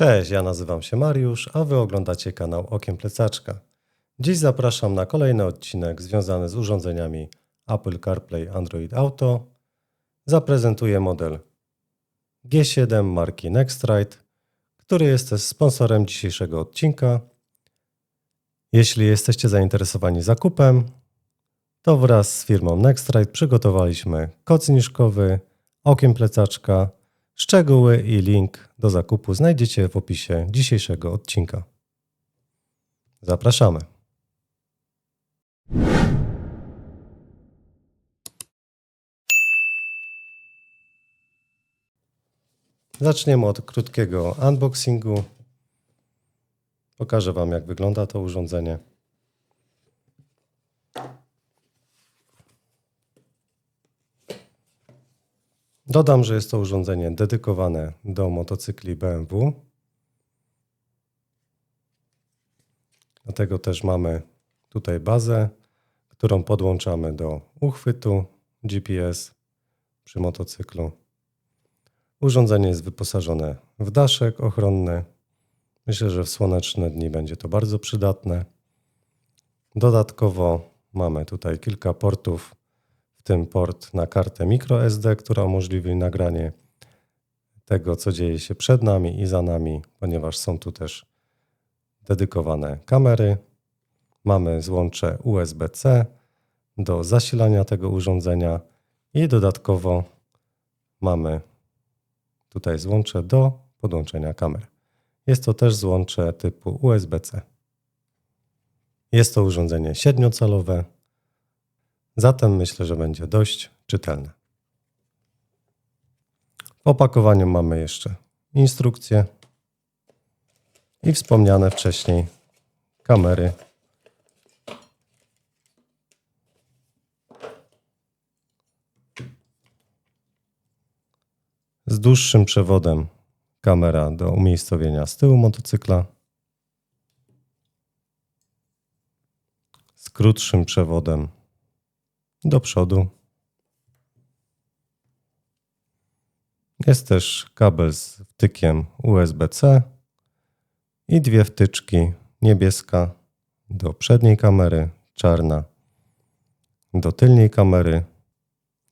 Cześć, ja nazywam się Mariusz, a wy oglądacie kanał Okiem Plecaczka. Dziś zapraszam na kolejny odcinek związany z urządzeniami Apple CarPlay Android Auto. Zaprezentuję model G7 marki Nextrite, który jest też sponsorem dzisiejszego odcinka. Jeśli jesteście zainteresowani zakupem, to wraz z firmą Nextrite przygotowaliśmy kod zniżkowy, okiem plecaczka. Szczegóły i link do zakupu znajdziecie w opisie dzisiejszego odcinka. Zapraszamy. Zaczniemy od krótkiego unboxingu. Pokażę Wam, jak wygląda to urządzenie. Dodam, że jest to urządzenie dedykowane do motocykli BMW. Dlatego też mamy tutaj bazę, którą podłączamy do uchwytu GPS przy motocyklu. Urządzenie jest wyposażone w daszek ochronny. Myślę, że w słoneczne dni będzie to bardzo przydatne. Dodatkowo mamy tutaj kilka portów tym port na kartę microSD, która umożliwi nagranie tego, co dzieje się przed nami i za nami, ponieważ są tu też dedykowane kamery. Mamy złącze USB-C do zasilania tego urządzenia i dodatkowo mamy tutaj złącze do podłączenia kamer. Jest to też złącze typu USB-C. Jest to urządzenie siedmiocalowe, Zatem myślę, że będzie dość czytelne. W opakowaniu mamy jeszcze instrukcje i wspomniane wcześniej kamery. Z dłuższym przewodem kamera do umiejscowienia z tyłu motocykla. Z krótszym przewodem do przodu. Jest też kabel z wtykiem USB-C i dwie wtyczki niebieska do przedniej kamery, czarna do tylnej kamery.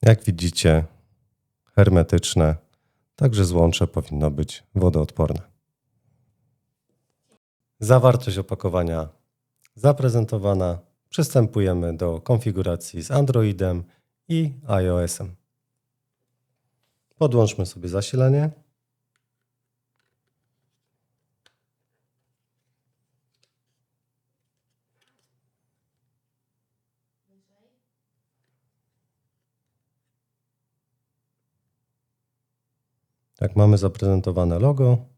Jak widzicie, hermetyczne, także złącze powinno być wodoodporne. Zawartość opakowania zaprezentowana przystępujemy do konfiguracji z Androidem i iOS-em. Podłączmy sobie zasilanie. Tak, mamy zaprezentowane logo.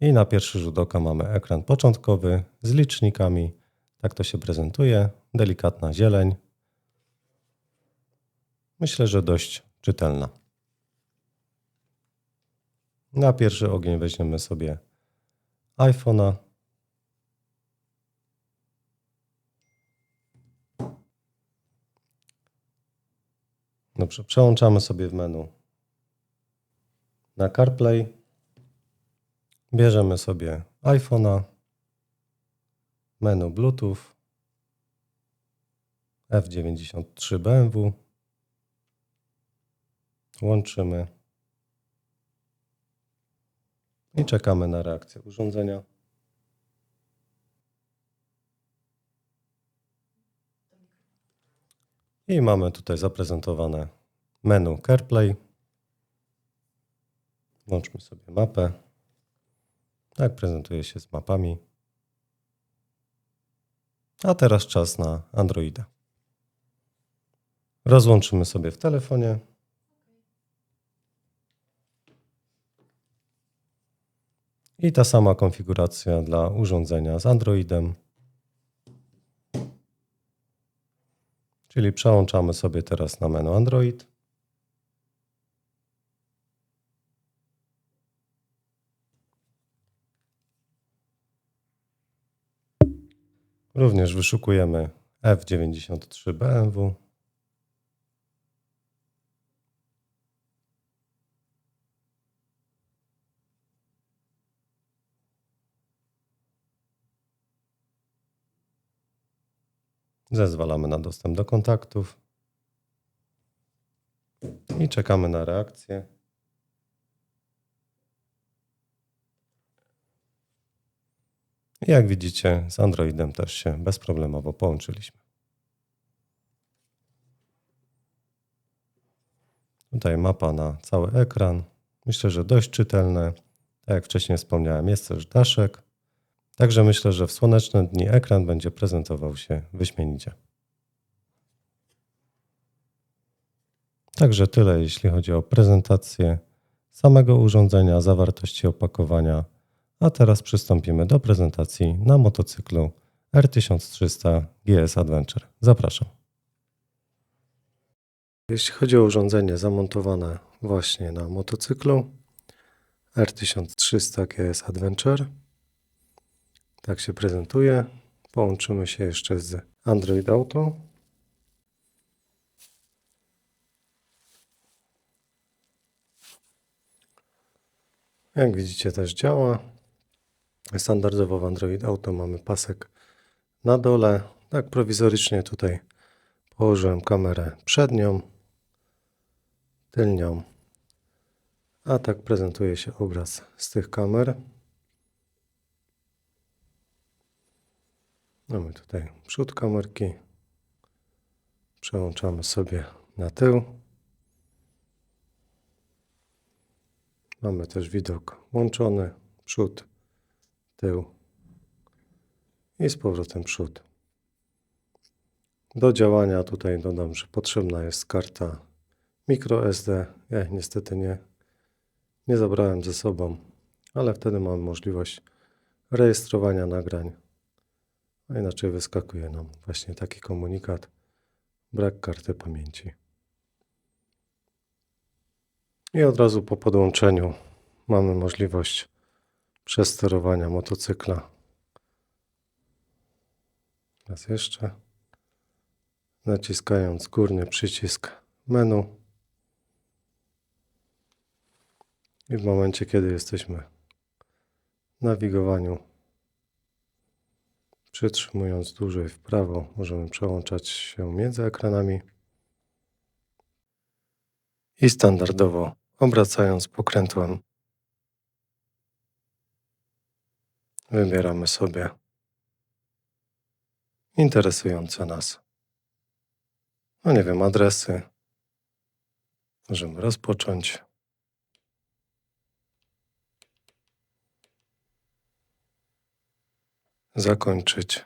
I na pierwszy rzut oka mamy ekran początkowy z licznikami. Tak to się prezentuje. Delikatna zieleń. Myślę, że dość czytelna. Na pierwszy ogień weźmiemy sobie iPhone'a. Dobrze, przełączamy sobie w menu na CarPlay. Bierzemy sobie iPhone'a, menu Bluetooth, F93 BMW, łączymy i czekamy na reakcję urządzenia. I mamy tutaj zaprezentowane menu CarPlay. Włączmy sobie mapę. Tak prezentuje się z mapami. A teraz czas na Androida. Rozłączymy sobie w telefonie. I ta sama konfiguracja dla urządzenia z Androidem. Czyli przełączamy sobie teraz na menu Android. Również wyszukujemy F93 BMW. Zezwalamy na dostęp do kontaktów i czekamy na reakcję. Jak widzicie, z Androidem też się bezproblemowo połączyliśmy. Tutaj mapa na cały ekran. Myślę, że dość czytelne. Tak jak wcześniej wspomniałem, jest też daszek. Także myślę, że w słoneczne dni ekran będzie prezentował się wyśmienicie. Także tyle, jeśli chodzi o prezentację samego urządzenia, zawartości opakowania. A teraz przystąpimy do prezentacji na motocyklu R1300 GS Adventure. Zapraszam. Jeśli chodzi o urządzenie zamontowane właśnie na motocyklu R1300 GS Adventure, tak się prezentuje. Połączymy się jeszcze z Android Auto. Jak widzicie też działa. Standardowo w Android Auto mamy pasek na dole. Tak prowizorycznie tutaj położyłem kamerę przednią, tylnią. A tak prezentuje się obraz z tych kamer. Mamy tutaj przód kamerki. Przełączamy sobie na tył. Mamy też widok łączony, przód, tył i z powrotem przód. Do działania tutaj dodam, że potrzebna jest karta microSD. Ja ich niestety nie, nie zabrałem ze sobą, ale wtedy mamy możliwość rejestrowania nagrań. A inaczej wyskakuje nam właśnie taki komunikat brak karty pamięci. I od razu po podłączeniu mamy możliwość przesterowania motocykla. Raz jeszcze. Naciskając górny przycisk menu. I w momencie, kiedy jesteśmy w nawigowaniu, przytrzymując dłużej w prawo, możemy przełączać się między ekranami. I standardowo obracając pokrętłem, wybieramy sobie interesujące nas, no nie wiem, adresy. Możemy rozpocząć. Zakończyć.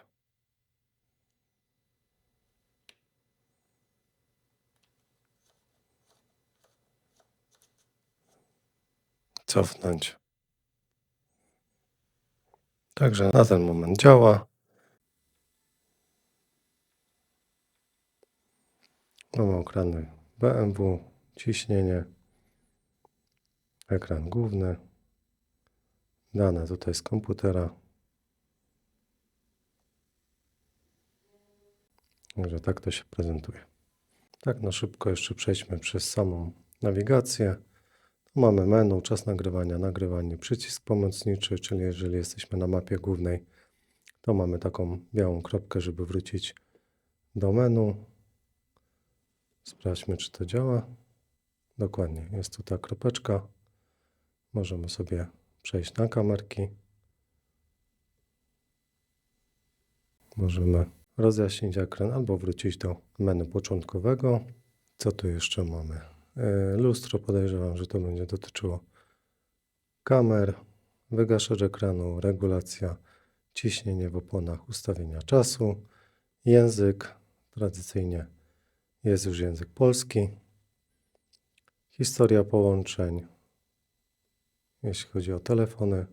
Cofnąć. Także na ten moment działa. Mamy ekrany BMW, ciśnienie, ekran główny, dane tutaj z komputera. Także tak to się prezentuje. Tak na szybko jeszcze przejdźmy przez samą nawigację. Mamy menu, czas nagrywania, nagrywanie, przycisk pomocniczy, czyli jeżeli jesteśmy na mapie głównej, to mamy taką białą kropkę, żeby wrócić do menu. Sprawdźmy, czy to działa. Dokładnie, jest tu ta kropeczka. Możemy sobie przejść na kamerki. Możemy rozjaśnić ekran albo wrócić do menu początkowego. Co tu jeszcze mamy? E, lustro podejrzewam, że to będzie dotyczyło kamer, wygaszacz ekranu, regulacja, ciśnienie w oponach, ustawienia czasu, język, tradycyjnie jest już język polski, historia połączeń, jeśli chodzi o telefony,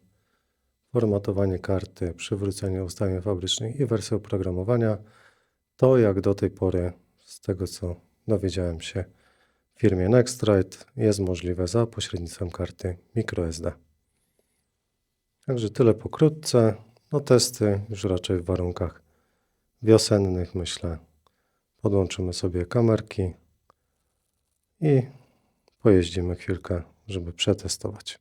formatowanie karty, przywrócenie ustawień fabrycznych i wersję oprogramowania. To jak do tej pory, z tego co dowiedziałem się firmie Nextrite, jest możliwe za pośrednictwem karty microSD. Także tyle pokrótce. No testy już raczej w warunkach wiosennych myślę. Podłączymy sobie kamerki i pojeździmy chwilkę, żeby przetestować.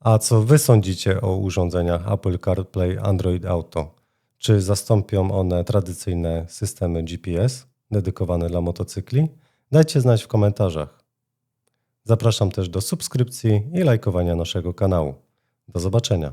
A co Wy sądzicie o urządzeniach Apple CarPlay Android Auto? Czy zastąpią one tradycyjne systemy GPS dedykowane dla motocykli, dajcie znać w komentarzach. Zapraszam też do subskrypcji i lajkowania naszego kanału. Do zobaczenia.